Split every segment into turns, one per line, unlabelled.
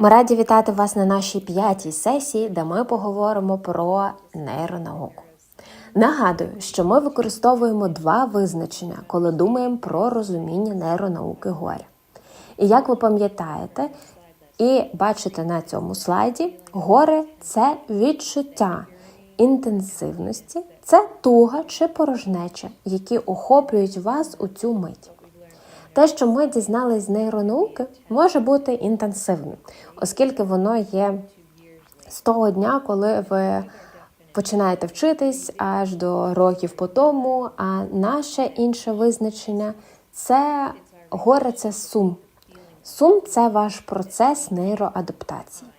Ми раді вітати вас на нашій п'ятій сесії, де ми поговоримо про нейронауку. Нагадую, що ми використовуємо два визначення, коли думаємо про розуміння нейронауки горя. І як ви пам'ятаєте і бачите на цьому слайді, горе це відчуття інтенсивності, це туга чи порожнеча, які охоплюють вас у цю мить. Те, що ми дізнались з нейронауки, може бути інтенсивним, оскільки воно є з того дня, коли ви починаєте вчитись аж до років по тому. А наше інше визначення це горе це сум. Сум це ваш процес нейроадаптації.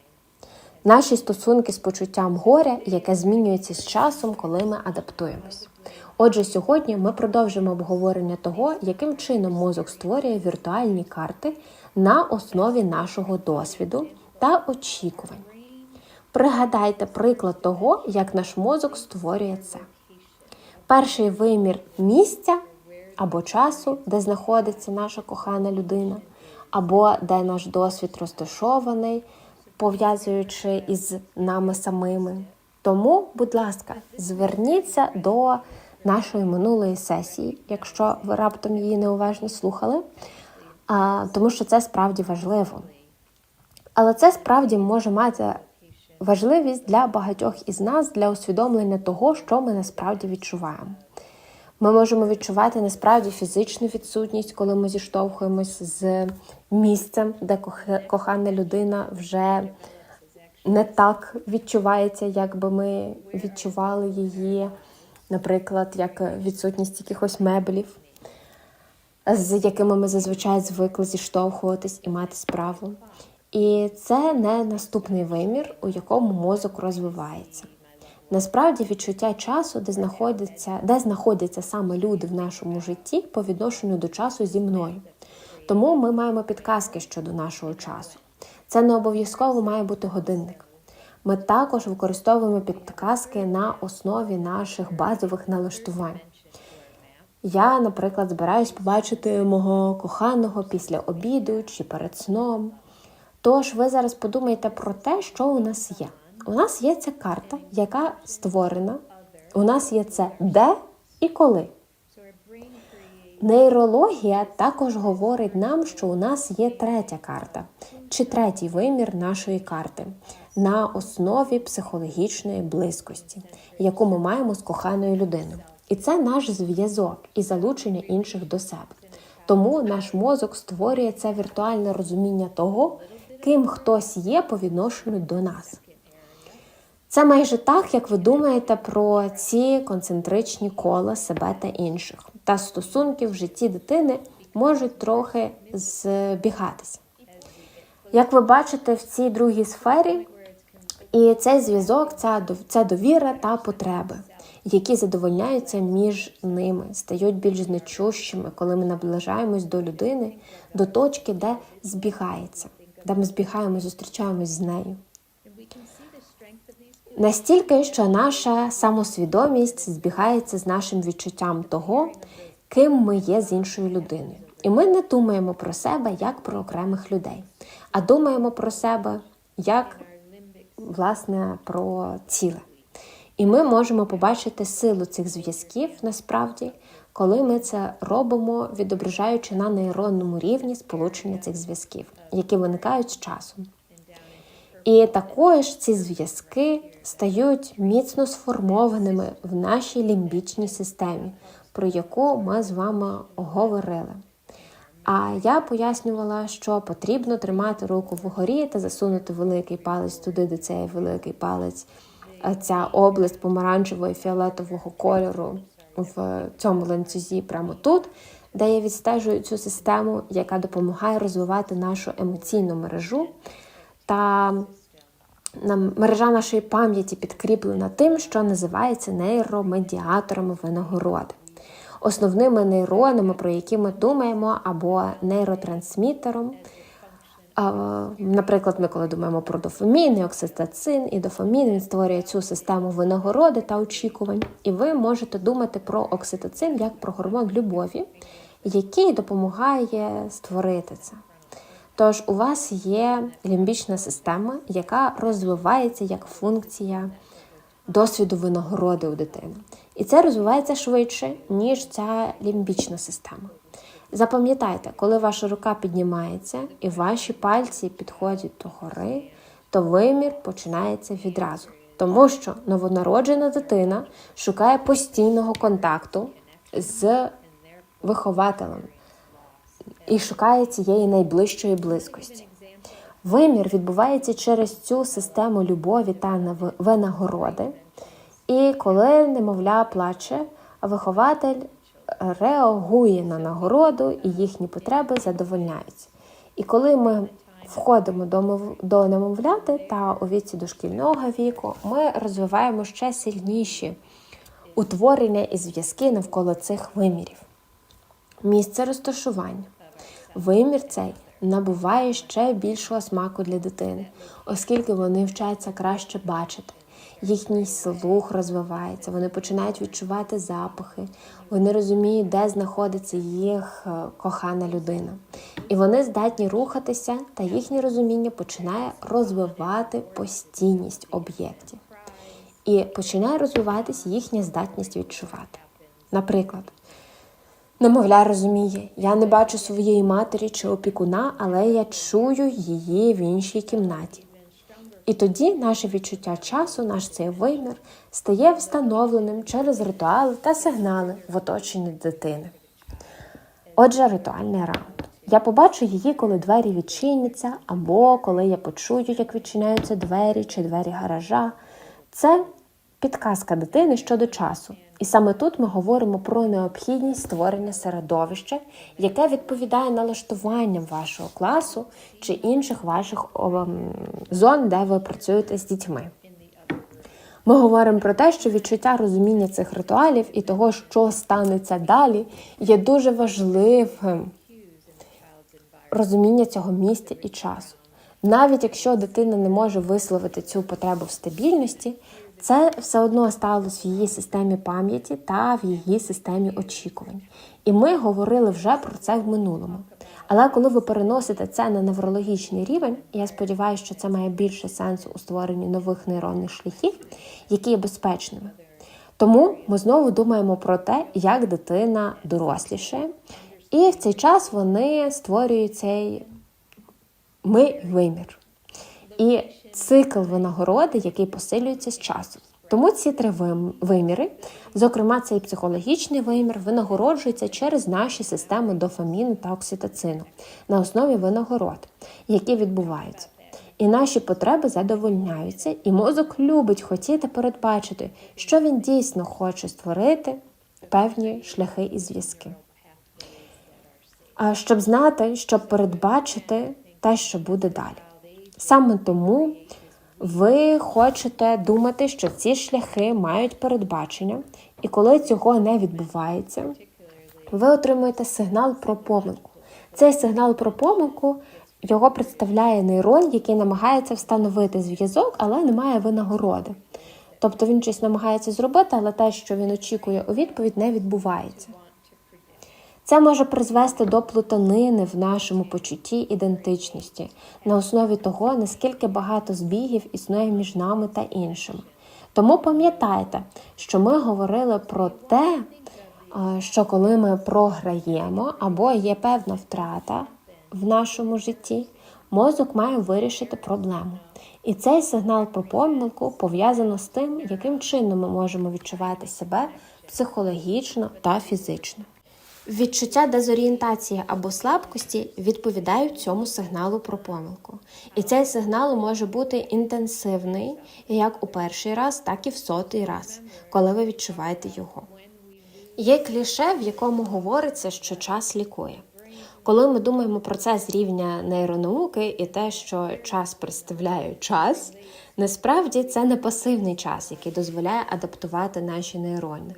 Наші стосунки з почуттям горя, яке змінюється з часом, коли ми адаптуємось. Отже, сьогодні ми продовжимо обговорення того, яким чином мозок створює віртуальні карти на основі нашого досвіду та очікувань. Пригадайте приклад того, як наш мозок створює це. Перший вимір місця або часу, де знаходиться наша кохана людина, або де наш досвід розташований, пов'язуючи із нами самими. Тому, будь ласка, зверніться до нашої минулої сесії, якщо ви раптом її неуважно слухали, тому що це справді важливо. Але це справді може мати важливість для багатьох із нас для усвідомлення того, що ми насправді відчуваємо. Ми можемо відчувати насправді фізичну відсутність, коли ми зіштовхуємось з місцем, де кохана людина вже не так відчувається, як би ми відчували її наприклад, як відсутність якихось меблів, з якими ми зазвичай звикли зіштовхуватись і мати справу. І це не наступний вимір, у якому мозок розвивається. Насправді відчуття часу, де знаходяться, де знаходяться саме люди в нашому житті по відношенню до часу зі мною. Тому ми маємо підказки щодо нашого часу. Це не обов'язково має бути годинник. Ми також використовуємо підказки на основі наших базових налаштувань. Я, наприклад, збираюсь побачити мого коханого після обіду чи перед сном. Тож ви зараз подумайте про те, що у нас є. У нас є ця карта, яка створена. У нас є це де і коли. Нейрологія також говорить нам, що у нас є третя карта чи третій вимір нашої карти на основі психологічної близькості, яку ми маємо з коханою людиною. І це наш зв'язок і залучення інших до себе. Тому наш мозок створює це віртуальне розуміння того, ким хтось є по відношенню до нас. Це майже так, як ви думаєте про ці концентричні кола себе та інших. Та стосунки в житті дитини можуть трохи збігатися. Як ви бачите, в цій другій сфері і цей зв'язок, це довіра та потреби, які задовольняються між ними, стають більш значущими, коли ми наближаємось до людини, до точки, де збігається, де ми збігаємо, зустрічаємось з нею. Настільки, що наша самосвідомість збігається з нашим відчуттям того, ким ми є з іншою людиною. І ми не думаємо про себе як про окремих людей, а думаємо про себе як власне про ціле. І ми можемо побачити силу цих зв'язків насправді, коли ми це робимо, відображаючи на нейронному рівні сполучення цих зв'язків, які виникають з часом. І також ці зв'язки стають міцно сформованими в нашій лімбічній системі, про яку ми з вами говорили. А я пояснювала, що потрібно тримати руку вгорі та засунути великий палець туди, де цей великий палець, ця область помаранчевого і фіолетового кольору в цьому ланцюзі, прямо тут, де я відстежую цю систему, яка допомагає розвивати нашу емоційну мережу. Та мережа нашої пам'яті підкріплена тим, що називається нейромедіаторами винагороди основними нейронами, про які ми думаємо, або нейротрансмітером. Наприклад, ми коли думаємо про дофамін, і окситоцин і дофамін, він створює цю систему винагороди та очікувань. І ви можете думати про окситоцин як про гормон любові, який допомагає створити це. Тож у вас є лімбічна система, яка розвивається як функція досвіду винагороди у дитини. І це розвивається швидше, ніж ця лімбічна система. Запам'ятайте, коли ваша рука піднімається і ваші пальці підходять до гори, то вимір починається відразу. Тому що новонароджена дитина шукає постійного контакту з вихователем і шукає цієї найближчої близькості. Вимір відбувається через цю систему любові та винагороди. І коли немовля плаче, вихователь реагує на нагороду і їхні потреби задовольняються. І коли ми входимо до немовляти та у віці дошкільного віку, ми розвиваємо ще сильніші утворення і зв'язки навколо цих вимірів. Місце розташування. Вимір цей набуває ще більшого смаку для дитини, оскільки вони вчаться краще бачити. Їхній слух розвивається, вони починають відчувати запахи, вони розуміють, де знаходиться їх е, кохана людина. І вони здатні рухатися, та їхнє розуміння починає розвивати постійність об'єктів. І починає розвиватися їхня здатність відчувати. Наприклад, Немовля розуміє, я не бачу своєї матері чи опікуна, але я чую її в іншій кімнаті. І тоді наше відчуття часу, наш цей вимір, стає встановленим через ритуали та сигнали в оточенні дитини. Отже, ритуальний раунд. Я побачу її, коли двері відчиняться, або коли я почую, як відчиняються двері чи двері гаража. Це підказка дитини щодо часу. І саме тут ми говоримо про необхідність створення середовища, яке відповідає налаштуванням вашого класу чи інших ваших зон, де ви працюєте з дітьми. Ми говоримо про те, що відчуття розуміння цих ритуалів і того, що станеться далі, є дуже важливим розуміння цього місця і часу. Навіть якщо дитина не може висловити цю потребу в стабільності, це все одно сталося в її системі пам'яті та в її системі очікувань. І ми говорили вже про це в минулому. Але коли ви переносите це на неврологічний рівень, я сподіваюся, що це має більше сенсу у створенні нових нейронних шляхів, які є безпечними. Тому ми знову думаємо про те, як дитина доросліше, і в цей час вони створюють цей ми вимір. І цикл винагороди, який посилюється з часом. Тому ці три виміри, зокрема цей психологічний вимір, винагороджується через наші системи дофаміну та окситоцину на основі винагород, які відбуваються. І наші потреби задовольняються, і мозок любить хотіти передбачити, що він дійсно хоче створити певні шляхи і зв'язки. А щоб знати, щоб передбачити те, що буде далі. Саме тому ви хочете думати, що ці шляхи мають передбачення, і коли цього не відбувається, ви отримуєте сигнал про помилку. Цей сигнал про помилку його представляє нейрон, який намагається встановити зв'язок, але не має винагороди. Тобто він щось намагається зробити, але те, що він очікує у відповідь, не відбувається. Це може призвести до плутанини в нашому почутті ідентичності на основі того, наскільки багато збігів існує між нами та іншими. Тому пам'ятайте, що ми говорили про те, що коли ми програємо або є певна втрата в нашому житті, мозок має вирішити проблему. І цей сигнал про помилку пов'язано з тим, яким чином ми можемо відчувати себе психологічно та фізично. Відчуття дезорієнтації або слабкості відповідають цьому сигналу про помилку. І цей сигнал може бути інтенсивний як у перший раз, так і в сотий раз, коли ви відчуваєте його. Є кліше, в якому говориться, що час лікує. Коли ми думаємо про це з рівня нейронауки і те, що час представляє час, насправді це не пасивний час, який дозволяє адаптувати наші нейрони.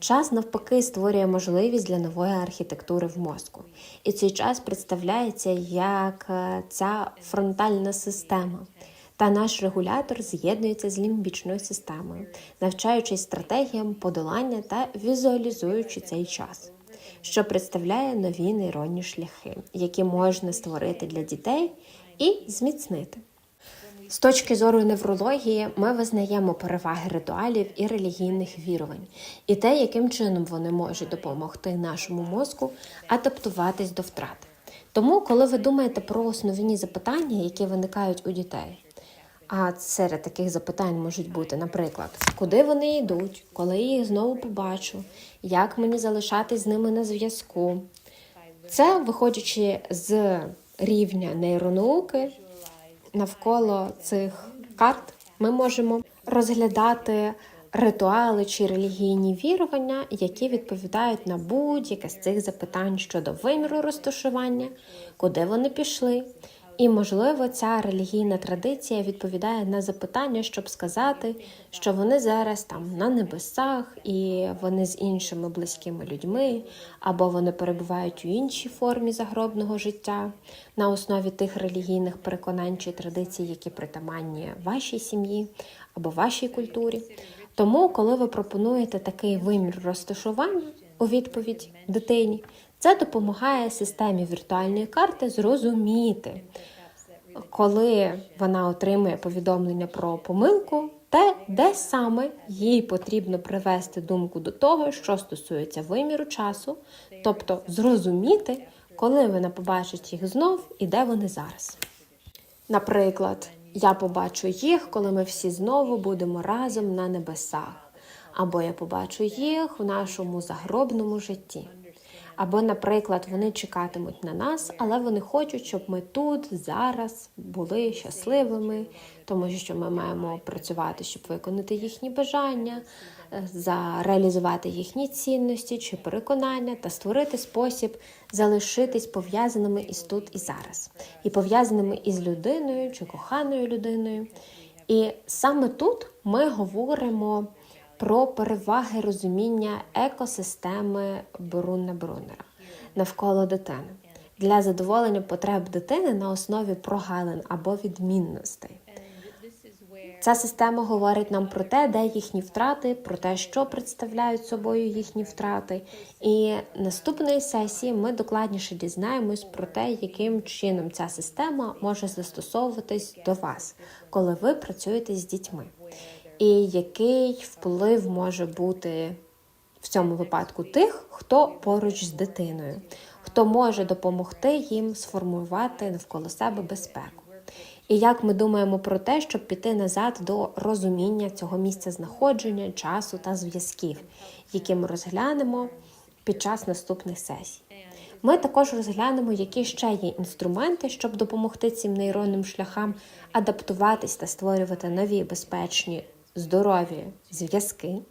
Час навпаки створює можливість для нової архітектури в мозку. І цей час представляється як е, ця фронтальна система. Та наш регулятор з'єднується з лімбічною системою, навчаючись стратегіям подолання та візуалізуючи цей час. що представляє нові нейронні шляхи, які можна створити для дітей і зміцнити. З точки зору неврології, ми визнаємо переваги ритуалів і релігійних вірувань, і те, яким чином вони можуть допомогти нашому мозку адаптуватись до втрат. Тому, коли ви думаєте про основні запитання, які виникають у дітей, а серед таких запитань можуть бути, наприклад, куди вони йдуть, коли я їх знову побачу, як мені залишатись з ними на зв'язку. Це виходячи з рівня нейронауки, навколо цих карт ми можемо розглядати ритуали чи релігійні вірування, які відповідають на будь-яке з цих запитань щодо виміру розташування, куди вони пішли. І, можливо, ця релігійна традиція відповідає на запитання, щоб сказати, що вони зараз там на небесах і вони з іншими близькими людьми, або вони перебувають у іншій формі загробного життя на основі тих релігійних переконань чи традицій, які притаманні вашій сім'ї або вашій культурі. Тому, коли ви пропонуєте такий вимір розташування у відповідь дитині, це допомагає системі віртуальної карти зрозуміти, коли вона отримує повідомлення про помилку, те, де саме їй потрібно привести думку до того, що стосується виміру часу, тобто зрозуміти, коли вона побачить їх знов і де вони зараз. Наприклад, я побачу їх, коли ми всі знову будемо разом на небесах, або я побачу їх в нашому загробному житті. Або, наприклад, вони чекатимуть на нас, але вони хочуть, щоб ми тут зараз були щасливими, тому що ми маємо працювати, щоб виконати їхні бажання, е, за реалізувати їхні цінності чи переконання та створити спосіб залишитись пов'язаними із тут і зараз, і пов'язаними із людиною чи коханою людиною. І саме тут ми говоримо про переваги розуміння екосистеми Брунна Бруннера навколо дитини для задоволення потреб дитини на основі прогалин або відмінностей. Ця система говорить нам про те, де їхні втрати, про те, що представляють собою їхні втрати. І наступної сесії ми докладніше дізнаємось про те, яким чином ця система може застосовуватись до вас, коли ви працюєте з дітьми і який вплив може бути в цьому випадку тих, хто поруч з дитиною, хто може допомогти їм сформувати навколо себе безпеку. І як ми думаємо про те, щоб піти назад до розуміння цього місця знаходження, часу та зв'язків, які ми розглянемо під час наступних сесій. Ми також розглянемо, які ще є інструменти, щоб допомогти цим нейронним шляхам адаптуватись та створювати нові безпечні здорові зв'язки.